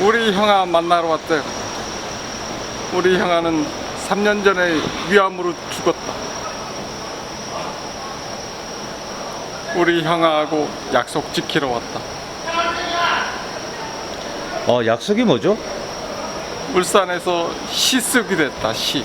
우리 형아 만나러 왔대. 우리 형아는 3년 전에 위암으로 죽었다. 우리 형아하고 약속 지키러 왔다. 어, 약속이 뭐죠? 울산에서 시 쓰기로 했다. 시.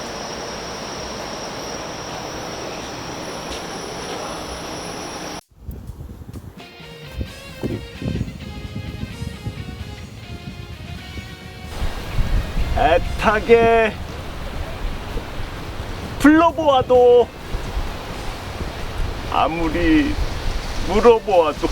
애타게 불러보아도 아무리 물어보아도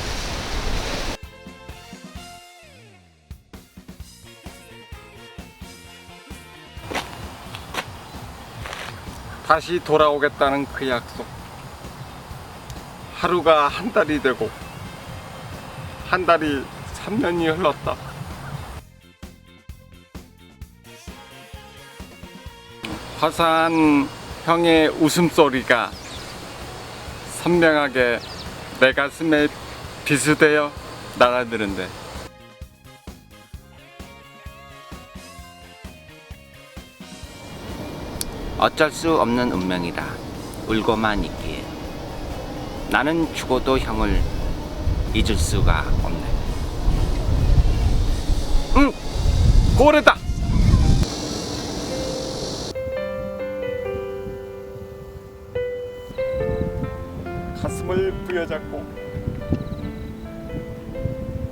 다시 돌아오겠다는 그 약속. 하루가 한 달이 되고 한 달이 3년이 흘렀다. 화사한 형의 웃음소리가 선명하게 내 가슴에 비수되어 날아드는데 어쩔 수 없는 운명이다. 울고만 있기에. 나는 죽어도 형을 잊을 수가 없네. 응! 고래다! 가슴을 부여잡고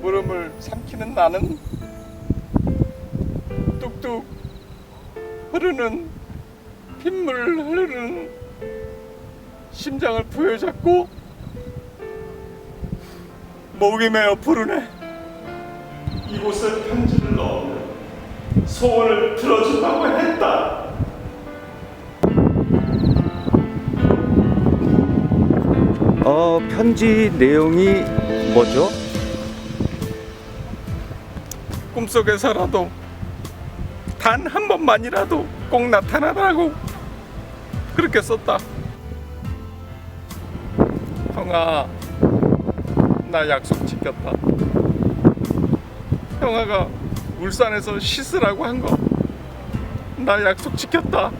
물음을 삼키는 나는 뚝뚝 흐르는 핏물 흐르는 심장을 부여잡고 목이 메어 부르네 이곳에 편지를 넣으면 소원을 들어준다고 했다. 어, 편지 내용이 뭐죠? 꿈속에서라도 단 한 번만이라도 꼭 나타나라고 그렇게 썼다. 형아, 나 약속 지켰다. 형아가 울산에서 씻으라고 한 거, 나 약속 지켰다.